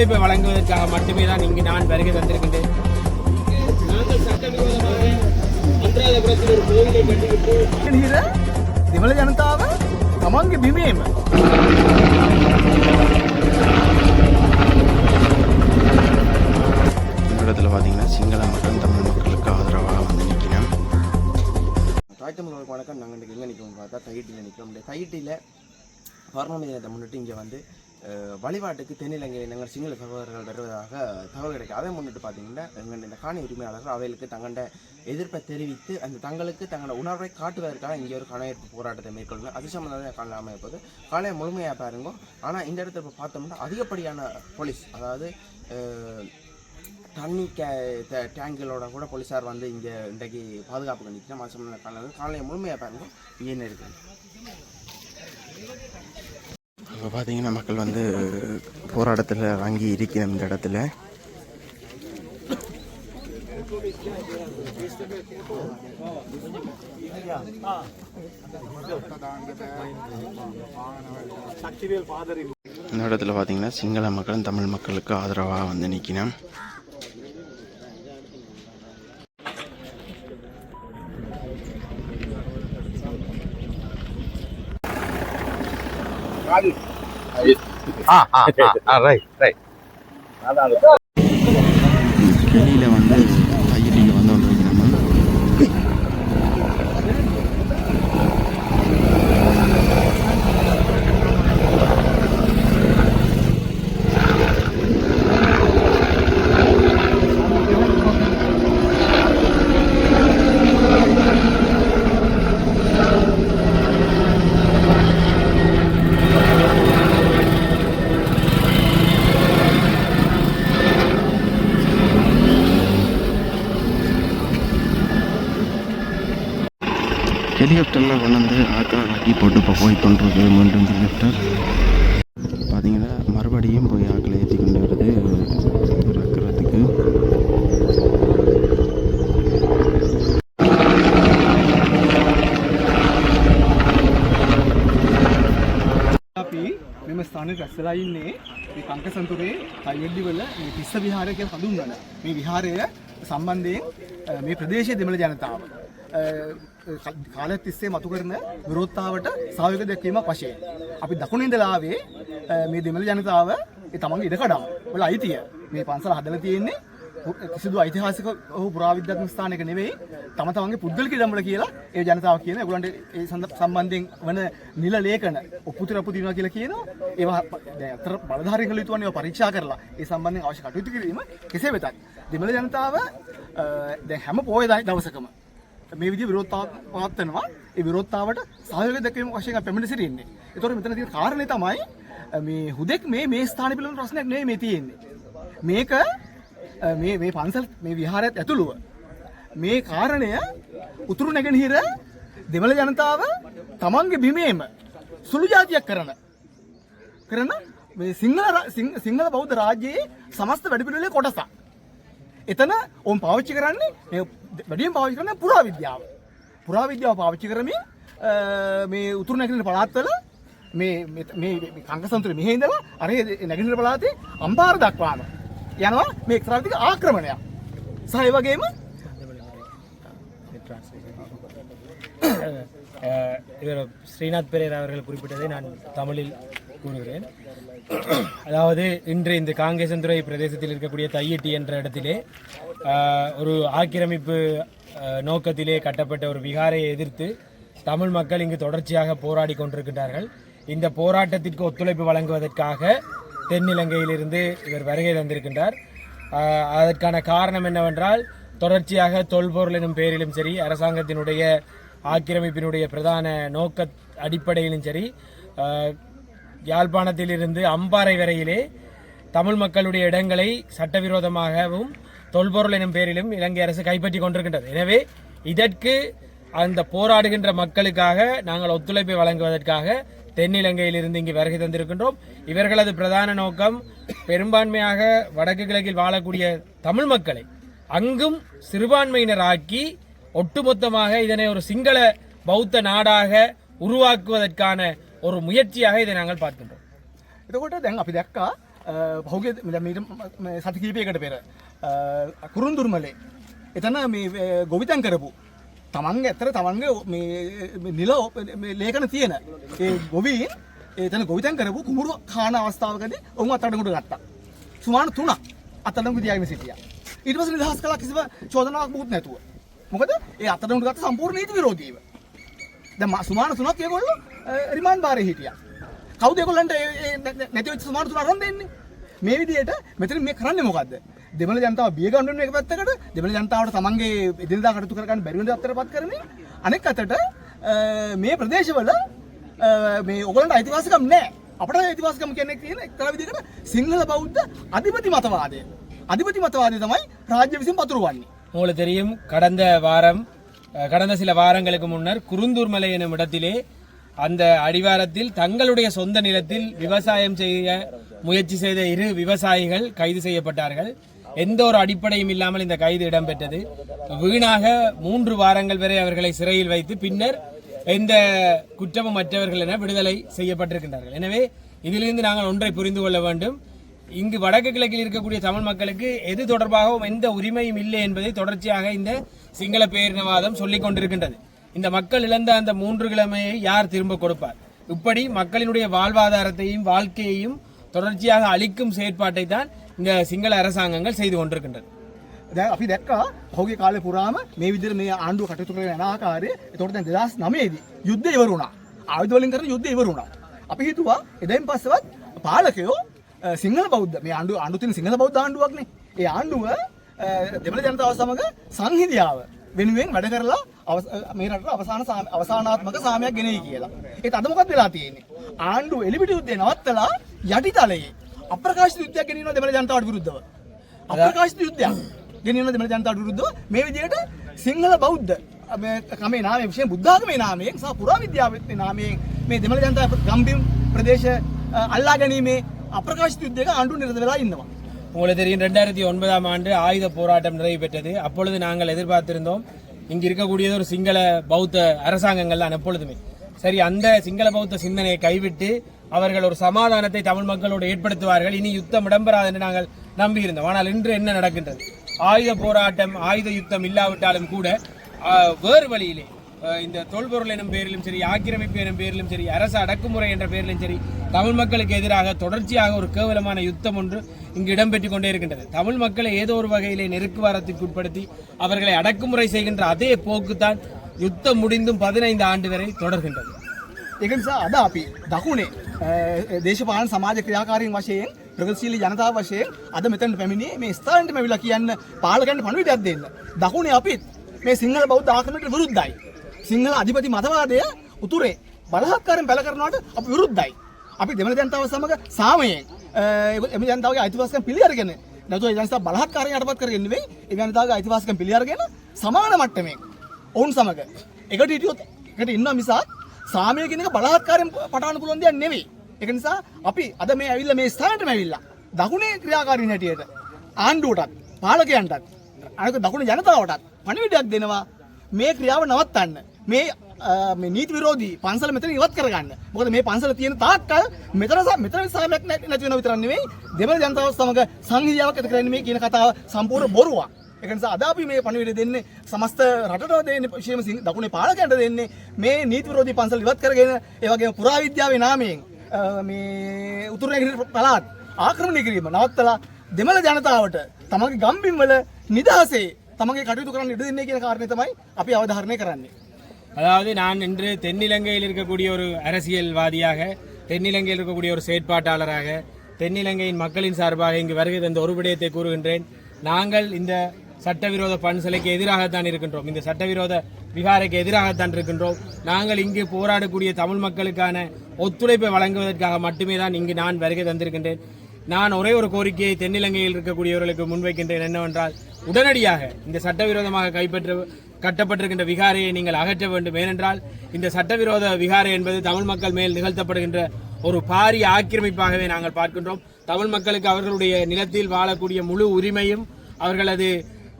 ஒத்துழைப்பை வழங்குவதற்காக மட்டுமே தான் இங்கு நான் வருகை தந்திருக்கின்றேன் நாங்கள் சட்டவிரோதமாக அன்றாதபுரத்தில் ஒரு கோவிலை கட்டிவிட்டு හිර දෙමළ ජනතාව තමන්ගේ බිමේම இந்த இடத்துல பார்த்தீங்கன்னா சிங்கள மக்கள் தமிழ் மக்களுக்கு ஆதரவாக வந்து நிற்கிறேன் தாய் தமிழர்களுக்கு வணக்கம் நாங்கள் இன்றைக்கி எங்கே நிற்கிறோம் பார்த்தா தையிட்டியில் நிற்கிறோம் இந்த தையிட்டியில் பௌர்ணமி தினத்தை முன்னிட்டு இங்கே வந்து அஹ், வழிபாட்டுக்கு தென்னிலங்கை நாங்கள் சிங்கள சகோதரர்கள் வருவதாக தகவல் கிடைக்கும். அதை முன்னிட்டு பார்த்தீங்கன்னா எங்கள் இந்த காணி உரிமையாளர்கள் அவைகளுக்கு தங்களோட எதிர்ப்பை தெரிவித்து அந்த தங்களுக்கு தங்களோட உணர்வை காட்டுவதற்காக இங்கே ஒரு கணையெடுப்பு போராட்டத்தை மேற்கொள்ளணும் அது சம்மந்தமாக காணலாமல் இருப்பது காலையை முழுமையாக பாருங்க. ஆனால் இந்த இடத்துல இப்போ பார்த்தோம்னா அதிகப்படியான போலீஸ் அதாவது தண்ணி கே டேங்கிலோட கூட போலீஸார் வந்து இங்கே இன்றைக்கு பாதுகாப்பு நிற்கிறோம் மாதம் காலையில் காலையை முழுமையாக பாருங்க. இங்கே என்ன இருக்குது இப்போ பார்த்தீங்கன்னா மக்கள் வந்து போராட்டத்தில் வாங்கி இருக்கிற இந்த இடத்துல. இந்த இடத்துல பார்த்தீங்கன்னா சிங்கள மக்களும் தமிழ் மக்களுக்கு ஆதரவாக வந்து ரைட் வெளியில் வந்து ஹெலிகாப்டரில் கொண்டு வந்து ஆட்கள் ஆக்கி போட்டு இப்போ போய் கொண்டிருக்கு மீண்டும் ஹெலிகாப்டர் பார்த்தீங்கன்னா மறுபடியும் போய் ஆட்களை ஏற்றி கொண்டு வருது இறக்குறதுக்கு අපි මෙම ස්ථාන රැස්සලා ඉන්නේ මේ කංක සන්තුරේ කයිවැල්ලි වල මේ තිස්ස විහාරය කියලා හඳුන්වන මේ විහාරය සම්බන්ධයෙන් අ, මේ ප්‍රදේශයේ දෙමළ ජනතාව අ, කාලය තිස්සේ මතු කරන විරෝධතාවට සහයෝගය දැක්වීමක් වශයෙන්. අපි දකුණු ඉඳලා ආවේ අ, මේ දෙමළ ජනතාව ඒ තමන්ගේ ඉඩකඩම් වල අයිතිය. මේ පන්සල හදලා තියෙන්නේ පු- කිසිදු ඓතිහාසික හෝ පුරාවිද්‍යාත්මක ස්ථානයක නෙවෙයි. තම තමන්ගේ පුද්ගලික ඉඩම් වල කියලා ඒ ජනතාව කියන ඒගොල්ලන්ට ඒ සඳ- සම්බන්ධයෙන් වන නිල ලේඛන ඔප්පු තිරපු දිනවා කියලා කියනවා. ඒවා ප- දැන් අතර බලධාරීන් කළ යුතු වන්නේ ඒවා පරීක්ෂා කරලා ඒ සම්බන්ධයෙන් අවශ්‍ය කටයුතු කිරීම කෙසේ වෙතත්. දෙමළ ජනතාව අ, දැන් හැම පොය දා- දවසකම මේ විදිහ විරෝධතාව පවත්වනවා ඒ විරෝධතාවට සහයෝගය දැක්වීම වශයෙන් අපි පැමිණ සිටින්නේ. ඒතකොට මෙතන තියෙන කාරණේ තමයි අ, මේ හුදෙක් මේ මේ ස්ථාන පිළිබඳ ප්‍රශ්නයක් නෙවෙයි මේ තියෙන්නේ. මේක අ, මේ මේ පන්සල් මේ විහාරයත් ඇතුළුව මේ කාරණය උතුරු නැගෙනහිර දෙමළ ජනතාව තමන්ගේ බිමේම සුළු ජාතියක් කරන කරන මේ සිංහල ර- සිං- සිංහල බෞද්ධ රාජ්‍යයේ සමස්ත වැඩපිළිවෙලේ කොටසක්. එතන ඔවුන් පාවිච්චි කරන්නේ මේ වැඩියෙන් පාවිච්චි කරන්නේ පුරා විද්‍යාව. පුරා විද්‍යාව පාවිච්චි කරමින් අ, මේ උතුරු නැගෙනහිර පළාත්වල මේ මේ- මේ මේ කංකසන්තුරේ මෙහි ඉඳලා අර ඒ නැගෙනහිර පළාතේ අම්පාර දක්වාම යනවා මේ එක්තරා විදිහක ආක්‍රමණයක්. සහ ඒ වගේම அஹ், இவர் ஸ்ரீநாத் பெரேரா அவர்கள் குறிப்பிட்டதை நான் தமிழில் கூறுகிறேன். அதாவது இன்று இந்த காங்கேசந்துறை பிரதேசத்தில் இருக்கக்கூடிய தையட்டி என்ற இடத்திலே ஒரு ஆக்கிரமிப்பு நோக்கத்திலே கட்டப்பட்ட ஒரு விகாரை எதிர்த்து தமிழ் மக்கள் இங்கு தொடர்ச்சியாக போராடி கொண்டிருக்கின்றார்கள். இந்த போராட்டத்திற்கு ஒத்துழைப்பு வழங்குவதற்காக தென்னிலங்கையிலிருந்து இவர் வருகை தந்திருக்கின்றார். அதற்கான காரணம் என்னவென்றால் தொடர்ச்சியாக தொல்பொருள் எனும் பெயரிலும் சரி அரசாங்கத்தினுடைய ஆக்கிரமிப்பினுடைய பிரதான நோக்க அடிப்படையிலும் சரி யாழ்ப்பாணத்திலிருந்து அம்பாறை வரையிலே தமிழ் மக்களுடைய இடங்களை சட்டவிரோதமாகவும் தொல்பொருள் எனும் பேரிலும் இலங்கை அரசு கைப்பற்றி கொண்டிருக்கின்றது. எனவே இதற்கு அந்த போராடுகின்ற மக்களுக்காக நாங்கள் ஒத்துழைப்பை வழங்குவதற்காக தென்னிலங்கையிலிருந்து இங்கு வருகை தந்திருக்கின்றோம். இவர்களது பிரதான நோக்கம் பெரும்பான்மையாக வடக்கு கிழக்கில் வாழக்கூடிய தமிழ் மக்களை அங்கும் சிறுபான்மையினராக்கி ஒட்டுமொத்தமாக இதனை ஒரு சிங்கள பௌத்த நாடாக உருவாக்குவதற்கான ஒரு முயற்சியாக இதை நாங்கள் பார்க்கின்றோம் එතකොට දැන් අපි දැක්කා පහුගේ මීට සති කීපයකට පෙර කුරුන්දුර්මලේ එතන මේ ගොවිතැන් කරපු තමන්ගේ ඇත්තර තමන්ගේ නිල ලේකන තියෙන ඒ ගොවීන් ඒතන ගොවිතැන් කරපු කුමුරු කාන අවස්ථාවකද ඔවුන් අත්තඩකුට ගත්තා සුමාන තුනක් අත්තඩකු තියාගෙන සිටිය ඊට පස්සේ නිදහස් කළා කිසිම චෝදනාවක් මුකුත් නැතුව මොකද ඒ අත්තඩකුට ගත්ත සම්පූර්ණ නීති විරෝධීව දැන් මා- සුමාන තුනක් ඒගොල්ලෝ රිමාන්ඩ් බාරේ හිටියා කවුද ඒගොල්ලන්ට ඒ- ඒ නැ- නැති වෙච්ච සුමාන තුන අරන් දෙන්නේ මේ විදිහට මෙතන මේ කරන්නේ මොකද්ද දෙමළ ජනතාව බිය ගන්න එක පැත්තකට දෙමළ ජනතාවට තමන්ගේ එදිනදා කටයුතු කරගන්න බැරි වෙන අතරපත් කරමින් අනෙක් අතට අ, මේ ප්‍රදේශවල අ, මේ ඔයගොල්ලන්ට අයිතිවාසිකම් නැහැ අපිට අයිතිවාසිකම් කියන්නේ තියෙන එක්තරා විදිහකට සිංහල බෞද්ධ අධිපති මතවාදය අධිපති මතවාදය තමයි රාජ්‍ය විසින් පතුරවන්නේ உங்களுக்கு தெரியும் கடந்த வாரம் அஹ், கடந்த சில வாரங்களுக்கு முன்னர் குருந்தூர் மலை எனும் இடத்திலே அந்த அடிவாரத்தில் தங்களுடைய சொந்த நிலத்தில் விவசாயம் செய்ய முயற்சி செய்த இரு விவசாயிகள் கைது செய்யப்பட்டார்கள். எந்த ஒரு அடிப்படையும் இல்லாமல் இந்த கைது இடம்பெற்றது. வீணாக மூன்று வாரங்கள் வரை அவர்களை சிறையில் வைத்து பின்னர் எந்த குற்றமும் மற்றவர்கள் என விடுதலை செய்யப்பட்டிருக்கின்றார்கள். எனவே இதிலிருந்து நாங்கள் ஒன்றை புரிந்து கொள்ள வேண்டும். இங்கு வடக்கு கிழக்கில் இருக்கக்கூடிய தமிழ் மக்களுக்கு எது தொடர்பாகவும் எந்த உரிமையும் இல்லை என்பதை தொடர்ச்சியாக இந்த சிங்கள பேரினவாதம் சொல்லிக் கொண்டிருக்கின்றது இந்த மக்கள் இழந்த அந்த மூன்று கிழமையை யார் திரும்ப கொடுப்பார் இப்படி மக்களினுடைய வாழ்வாதாரத்தையும் வாழ்க்கையையும் தொடர்ச்சியாக அளிக்கும் செயற்பாட்டை தான் இந்த சிங்கள அரசாங்கங்கள் செய்து கொண்டிருக்கின்றது දැන් අපි දැක්කා පහුගේ කාලේ පුරාම මේ විදිහට මේ ආණ්ඩුව කටයුතු කරගෙන යන ආකාරය එතකොට දැන් 2009 දී යුද්ධය ඉවර වුණා ආයුධ වලින් කරන යුද්ධය ඉවර වුණා අපි හිතුවා එදයින් පස්සෙවත් පාලකයෝ අ, සිංහල බෞද්ධ මේ ආණ්ඩුව ආණ්ඩුව තියෙන සිංහල බෞද්ධ ආණ්ඩුවක්නේ ඒ ආණ්ඩුව අ, දෙමළ ජනතාව සමග සංහිඳියාව වෙනුවෙන් වැඩ කරලා අවස- අ, මේ රටට අවසාන සාම- අවසානාත්මක සාමයක් ගෙනයි කියලා. ඒත් අද මොකක්ද වෙලා තියෙන්නේ? ආණ්ඩුව එලිපිට යුද්ධය නවත්තලා යටිතලයේ අප්‍රකාශිත යුද්ධයක් ගෙනියනවා දෙමළ ජනතාවට විරුද්ධව. අප්‍රකාශිත යුද්ධයක් ගෙනියන දෙමළ ජනතාවට විරුද්ධව මේ විදිහට සිංහල බෞද්ධ මේ කමේ නාමයෙන් විශේෂ බුද්ධාගමේ නාමයෙන් සහ පුරාවිද්‍යාවේ නාමයෙන් මේ දෙමළ ජනතාව ගම්බිම් ප්‍රදේශ අ, අල්ලා ගැනීමේ අප්‍රකාශිත යුද්ධයක ආණ්ඩුව නිරත වෙලා ඉන්නවා. உங்களுக்கு தெரியும் ரெண்டாயிரத்தி ஒன்பதாம் ஆண்டு ஆயுத போராட்டம் நிறைவு பெற்றது. அப்பொழுது நாங்கள் எதிர்பார்த்திருந்தோம் இங்கு இருக்கக்கூடியது ஒரு சிங்கள பௌத்த அரசாங்கங்கள் தான் எப்பொழுதுமே. சரி அந்த சிங்கள பௌத்த சிந்தனையை கைவிட்டு அவர்கள் ஒரு சமாதானத்தை தமிழ் மக்களோடு ஏற்படுத்துவார்கள். இனி யுத்தம் இடம்பெறாது என்று நாங்கள் நம்பியிருந்தோம். ஆனால் இன்று என்ன நடக்கின்றது? ஆயுத போராட்டம் ஆயுத யுத்தம் இல்லாவிட்டாலும் கூட வேறு வழியிலே இந்த தொல்பொருள் எனும் பேரிலும் சரி ஆக்கிரமிப்பு எனும் பேரிலும் சரி அரசு அடக்குமுறை என்ற பேரிலும் சரி தமிழ் மக்களுக்கு எதிராக தொடர்ச்சியாக ஒரு கேவலமான யுத்தம் ஒன்று இங்கு இடம்பெற்றுக் கொண்டே இருக்கின்றது தமிழ் மக்களை ஏதோ ஒரு வகையிலே நெருக்குவாரத்திற்கு உட்படுத்தி அவர்களை அடக்குமுறை செய்கின்ற அதே போக்குத்தான் யுத்தம் முடிந்தும் பதினைந்து ஆண்டு வரை தொடர்கின்றது ඒක නිසා අද අපි දකුණේ අ, දේශපාලන සමාජ ක්‍රියාකාරීන් වශයෙන් ප්‍රගතිශීලී ජනතාව වශයෙන් අද මෙතන පැමිණියේ මේ ස්ථානට මෙවිලා කියන්න පාලකයන්ට පණිවිඩයක් දෙන්න. දකුණේ අපිත් මේ සිංහල බෞද්ධ ආක්‍රමණයට විරුද්ධයි. සිංහල අධිපති මතවාදය උතුරේ බලහත්කාරයෙන් පැල කරනවට අපි විරුද්ධයි. අපි දෙමළ ජනතාව සමග සාමයෙන් අ, එම ජනතාවගේ අයිතිවාසිකම් පිළි අරගෙන නැතුව ඒ ජනතාව බලහත්කාරයෙන් යටපත් කරගෙන නෙවෙයි ඒ ජනතාවගේ අයිතිවාසිකම් පිළි අරගෙන සමාන මට්ටමේ ඔවුන් සමග එකට හිටියොත් එකට ඉන්න මිසක් සාමය කියන එක බලහත්කාරයෙන් පටවන්න පුළුවන් දෙයක් නෙවෙයි. ඒක නිසා අපි අද මේ ඇවිල්ලා මේ ස්ථානටම ඇවිල්ලා දකුණේ ක්‍රියාකාරීන් හැටියට ආණ්ඩුවටත් පාලකයන්ටත් අනික දකුණේ ජනතාවටත් පණිවිඩයක් දෙනවා මේ ක්‍රියාව නවත්තන්න. මේ අ, මේ නීති විරෝධී පන්සල මෙතන ඉවත් කරගන්න. මොකද මේ පන්සල තියෙන තාක්කල් මෙතන ස- මෙතන සාමයක් නැති නැති වෙනව විතරක් නෙවෙයි දෙමළ ජනතාව සමග සංහිඳියාවක් ඇති කරන්නේ මේ කියන කතාව සම්පූර්ණ බොරුවක්. ඒක නිසා අද අපි මේ පණිවිඩය දෙන්නේ සමස්ත රටට දෙන්නේ විශේෂම සිං- දකුණේ පාලකයන්ට දෙන්නේ මේ නීති විරෝධී පන්සල් ඉවත් කරගෙන ඒ වගේම පුරාවිද්‍යාවේ නාමයෙන් අ, මේ උතුරු නැගෙනහිර පළාත් ආක්‍රමණය කිරීම නවත්තලා දෙමළ ජනතාවට තමන්ගේ ගම්බිම් වල නිදහසේ තමන්ගේ කටයුතු කරන්න ඉඩ දෙන්නේ කියන කාරණේ තමයි අපි අවධාරණය කරන්නේ. அதாவது நான் இன்று தென்னிலங்கையில் இருக்கக்கூடிய ஒரு அரசியல்வாதியாக தென்னிலங்கையில் இருக்கக்கூடிய ஒரு செயற்பாட்டாளராக தென்னிலங்கையின் மக்களின் சார்பாக இங்கு வருகை தந்த ஒரு விடயத்தை கூறுகின்றேன். நாங்கள் இந்த சட்டவிரோத பன்சலைக்கு எதிராகத்தான் இருக்கின்றோம். இந்த சட்டவிரோத விகாரைக்கு எதிராகத்தான் இருக்கின்றோம். நாங்கள் இங்கு போராடக்கூடிய தமிழ் மக்களுக்கான ஒத்துழைப்பை வழங்குவதற்காக மட்டுமே தான் இங்கு நான் வருகை தந்திருக்கின்றேன். நான் ஒரே ஒரு கோரிக்கையை தென்னிலங்கையில் இருக்கக்கூடியவர்களுக்கு முன்வைக்கின்றேன் என்னவென்றால் உடனடியாக இந்த சட்டவிரோதமாக கைப்பற்ற கட்டப்பட்டிருக்கின்ற விகாரையை நீங்கள் அகற்ற வேண்டும். ஏனென்றால் இந்த சட்டவிரோத விகாரை என்பது தமிழ் மக்கள் மேல் நிகழ்த்தப்படுகின்ற ஒரு பாரிய ஆக்கிரமிப்பாகவே நாங்கள் பார்க்கின்றோம். தமிழ் மக்களுக்கு அவர்களுடைய நிலத்தில் வாழக்கூடிய முழு உரிமையும் அவர்களது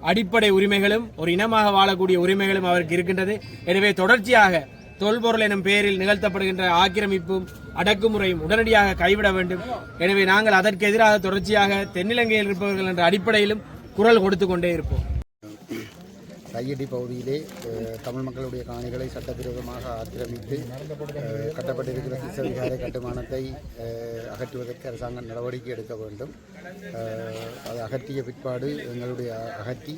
அடிப்படை உரிமைகளும் ஒரு இனமாக வாழக்கூடிய உரிமைகளும் அவருக்கு இருக்கின்றது. எனவே தொடர்ச்சியாக தொல்பொருள் எனும் பெயரில் நிகழ்த்தப்படுகின்ற ஆக்கிரமிப்பும் அடக்குமுறையும் உடனடியாக கைவிட வேண்டும். எனவே நாங்கள் அதற்கு எதிராக தொடர்ச்சியாக தென்னிலங்கையில் இருப்பவர்கள் என்ற அடிப்படையிலும் குரல் கொடுத்து கொண்டே இருப்போம். கையடி பகுதியிலே தமிழ் மக்களுடைய காணிகளை சட்டவிரோதமாக ஆக்கிரமித்து கட்டப்பட்டிருக்கிற சிசவிகார கட்டுமானத்தை அகற்றுவதற்கு அரசாங்கம் நடவடிக்கை எடுக்க வேண்டும். அது அதை அகற்றிய பிற்பாடு எங்களுடைய அகற்றி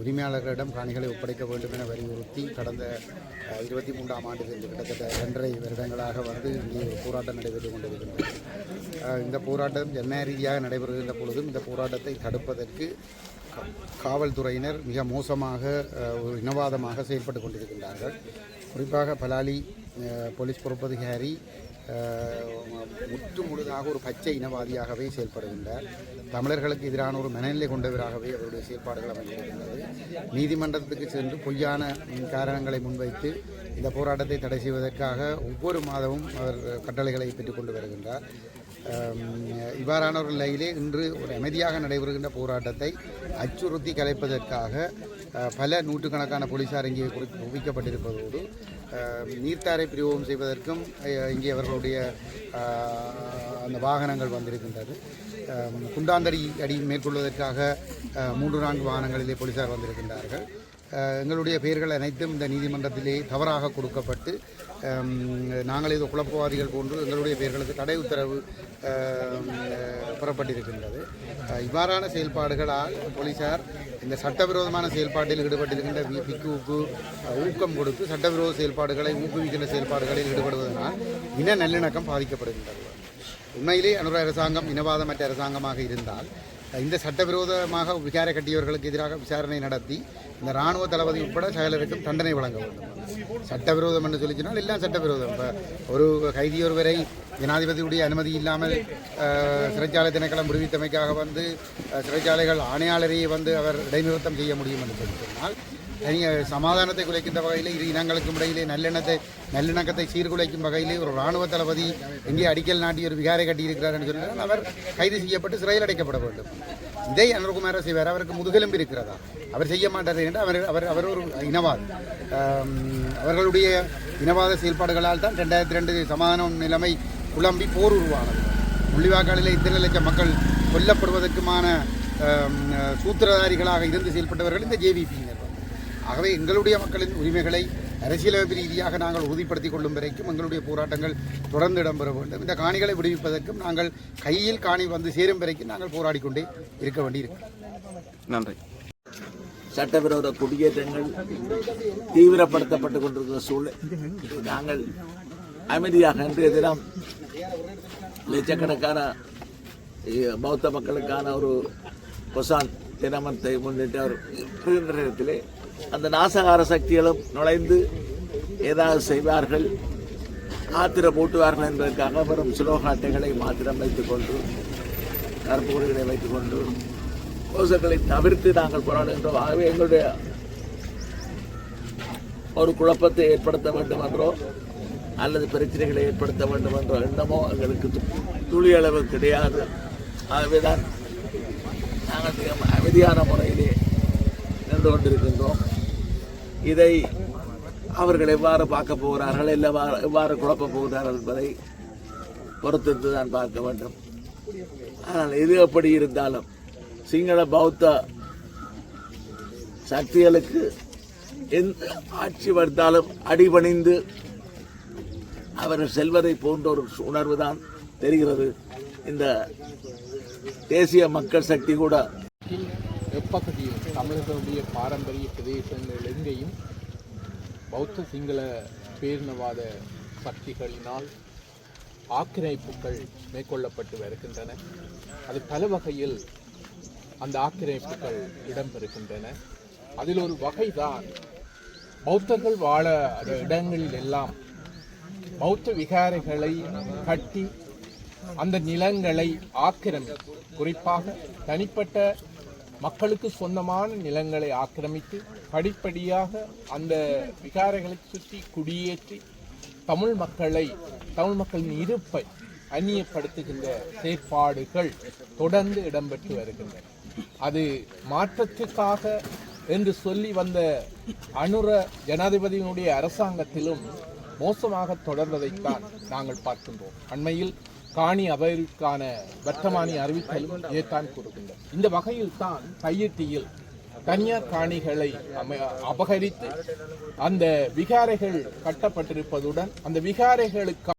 உரிமையாளர்களிடம் காணிகளை ஒப்படைக்க வேண்டும் என வலியுறுத்தி கடந்த இருபத்தி மூன்றாம் ஆண்டிலிருந்து கிட்டத்தட்ட இரண்டரை வருடங்களாக வந்து இங்கே ஒரு போராட்டம் நடைபெற்று கொண்டிருக்கின்றது. இந்த போராட்டம் ஜனநாயக ரீதியாக நடைபெறுகின்ற பொழுதும் இந்த போராட்டத்தை தடுப்பதற்கு காவல்துறையினர் மிக மோசமாக ஒரு இனவாதமாக செயல்பட்டு கொண்டிருக்கின்றார்கள். குறிப்பாக பலாலி போலீஸ் பொறுப்பதிகாரி முற்று முழுதாக ஒரு பச்சை இனவாதியாகவே செயல்படுகின்றார். தமிழர்களுக்கு எதிரான ஒரு மனநிலை கொண்டவராகவே அவருடைய செயல்பாடுகள் அமைந்திருக்கின்றது. நீதிமன்றத்துக்கு சென்று பொய்யான காரணங்களை முன்வைத்து இந்த போராட்டத்தை தடை செய்வதற்காக ஒவ்வொரு மாதமும் அவர் கட்டளைகளை பெற்றுக்கொண்டு வருகின்றார். இவ்வாறான ஒரு நிலையிலே இன்று ஒரு அமைதியாக நடைபெறுகின்ற போராட்டத்தை அச்சுறுத்தி கலைப்பதற்காக பல நூற்றுக்கணக்கான போலீசார் இங்கே குவிக்கப்பட்டிருப்பதோடு நீர்த்தாரை பிரயோகம் செய்வதற்கும் இங்கே அவர்களுடைய அந்த வாகனங்கள் வந்திருக்கின்றது. குண்டாந்தடி அடி மேற்கொள்வதற்காக மூன்று நான்கு வாகனங்களிலே போலீசார் வந்திருக்கின்றார்கள். எங்களுடைய பெயர்கள் அனைத்தும் இந்த நீதிமன்றத்திலே தவறாக கொடுக்கப்பட்டு நாங்கள் ஏதோ குழப்பவாதிகள் போன்று எங்களுடைய பெயர்களுக்கு தடை உத்தரவு புறப்பட்டிருக்கின்றது. இவ்வாறான செயல்பாடுகளால் போலீசார் இந்த சட்டவிரோதமான செயல்பாட்டில் ஈடுபட்டிருக்கின்ற வி- பிக்குவுக்கு ஊக்கம் கொடுத்து சட்டவிரோத செயல்பாடுகளை ஊக்குவிக்கின்ற செயல்பாடுகளில் ஈடுபடுவதனால் இன நல்லிணக்கம் பாதிக்கப்படுகின்றது. உண்மையிலே அனுர அரசாங்கம் இனவாதமற்ற அரசாங்கமாக இருந்தால் இந்த சட்டவிரோதமாக விகார கட்டியவர்களுக்கு எதிராக விசாரணை நடத்தி இந்த இராணுவ தளபதி உட்பட சகலருக்கும் தண்டனை வழங்க வேண்டும். சட்டவிரோதம் என்று சொல்லி சொன்னால் எல்லாம் சட்டவிரோதம். இப்போ ஒரு கைதி ஒருவரை ஜனாதிபதியுடைய அனுமதி இல்லாமல் சிறைச்சாலை திணைக்களம் விடுவித்தமைக்காக வந்து சிறைச்சாலைகள் ஆணையாளரையே வந்து அவர் இடைநிறுத்தம் செய்ய முடியும் என்று சொல்லி சொன்னால் தனி சமாதானத்தை குலைக்கின்ற வகையில் இரு இனங்களுக்கும் இடையிலே நல்லெண்ணத்தை நல்லிணக்கத்தை சீர்குலைக்கும் வகையிலே ஒரு இராணுவ தளபதி எங்கே அடிக்கல் நாட்டி ஒரு விகாரை கட்டியிருக்கிறார் என்று சொன்னால் அவர் கைது செய்யப்பட்டு சிறையில் அடைக்கப்பட வேண்டும். இதை அனுகுமார செய்வார் அவருக்கு முதுகெலும்பு இருக்கிறதா? அவர் செய்ய மாட்டார் என்று அவர் அவர் அவர் ஒரு இனவாதி. அவர்களுடைய இனவாத செயல்பாடுகளால் தான் ரெண்டாயிரத்தி ரெண்டு சமாதான நிலைமை குழம்பி போர் உருவானது. முள்ளிவாக்காலில் இத்தனை லட்சம் மக்கள் கொல்லப்படுவதற்குமான சூத்திரதாரிகளாக இருந்து செயல்பட்டவர்கள் இந்த ஜேவிபியினர் ஆகவே எங்களுடைய மக்களின் உரிமைகளை அரசியலமைப்பு ரீதியாக நாங்கள் உறுதிப்படுத்திக் கொள்ளும் வரைக்கும் எங்களுடைய போராட்டங்கள் தொடர்ந்து இடம்பெற வேண்டும். இந்த காணிகளை விடுவிப்பதற்கும் நாங்கள் கையில் காணி வந்து சேரும் வரைக்கும் நாங்கள் போராடிக்கொண்டே இருக்க வேண்டியிருக்கிறோம் நன்றி. சட்டவிரோத குடியேற்றங்கள் தீவிரப்படுத்தப்பட்டு கொண்டிருக்கிற சூழல். நாங்கள் அமைதியாக இன்றைய தினம் லட்சக்கணக்கான பௌத்த மக்களுக்கான ஒரு கொசான் தினமத்தை முன்னிட்டு அவர் நேரத்திலே அந்த நாசகார சக்திகளும் நுழைந்து ஏதாவது செய்வார்கள் ஆத்திரம் மூட்டுவார்கள் என்பதற்காக வரும் சுலோகாட்டைகளை மாத்திரம் வைத்துக்கொண்டு கருப்பு கொடிகளை வைத்துக்கொண்டு கோஷங்களை தவிர்த்து நாங்கள் போராடுகின்றோம் ஆகவே எங்களுடைய ஒரு குழப்பத்தை ஏற்படுத்த வேண்டும் என்றோ அல்லது பிரச்சனைகளை ஏற்படுத்த வேண்டும் என்ற எண்ணமோ எங்களுக்கு துளியளவு துளி அளவு கிடையாது. ஆகவேதான் நாங்கள் மிக அமைதியான முறையிலே நின்று கொண்டிருக்கின்றோம் இதை அவர்கள் எவ்வாறு பார்க்க போகிறார்கள் எவ்வாறு எவ்வாறு குழப்ப போகிறார்கள் என்பதை பொறுத்திருந்து தான் பார்க்க வேண்டும். ஆனால் எது எப்படி இருந்தாலும் சிங்கள பௌத்த சக்திகளுக்கு எந்த ஆட்சி வந்தாலும் அடிபணிந்து அவர்கள் செல்வதை போன்ற ஒரு உணர்வு தான் தெரிகிறது. இந்த தேசிய மக்கள் சக்தி கூட தமிழர்களுடைய பாரம்பரிய பிரதேசங்கள் எங்கேயும் பௌத்த சிங்கள பேரினவாத சக்திகளினால் ஆக்கிரமிப்புகள் மேற்கொள்ளப்பட்டு வருகின்றன. அது பல வகையில் அந்த ஆக்கிரமிப்புகள் இடம்பெறுகின்றன. அதில் ஒரு வகைதான் பௌத்தர்கள் வாழ அந்த இடங்களில் எல்லாம் பௌத்த விகாரைகளை கட்டி அந்த நிலங்களை ஆக்கிரமி குறிப்பாக தனிப்பட்ட மக்களுக்கு சொந்தமான நிலங்களை ஆக்கிரமித்து படிப்படியாக அந்த விகாரைகளை சுற்றி குடியேற்றி தமிழ் மக்களை தமிழ் மக்களின் இருப்பை அந்நியப்படுத்துகின்ற செயற்பாடுகள் தொடர்ந்து இடம்பெற்று வருகின்றன. அது மாற்றத்துக்காக என்று சொல்லி வந்த அனுர ஜனாதிபதியினுடைய அரசாங்கத்திலும் மோசமாக தொடர்வதைத்தான் நாங்கள் பார்க்கின்றோம். அண்மையில் காணி அபகரிப்புக்கான வர்த்தமானி அறிவித்தலும் இதைத்தான் கூறுகின்றோம் இந்த வகையில் தான் கையெட்டியில் தனியார் காணிகளை அம- அபகரித்து அந்த விகாரைகள் கட்டப்பட்டிருப்பதுடன் அந்த விகாரைகளுக்கு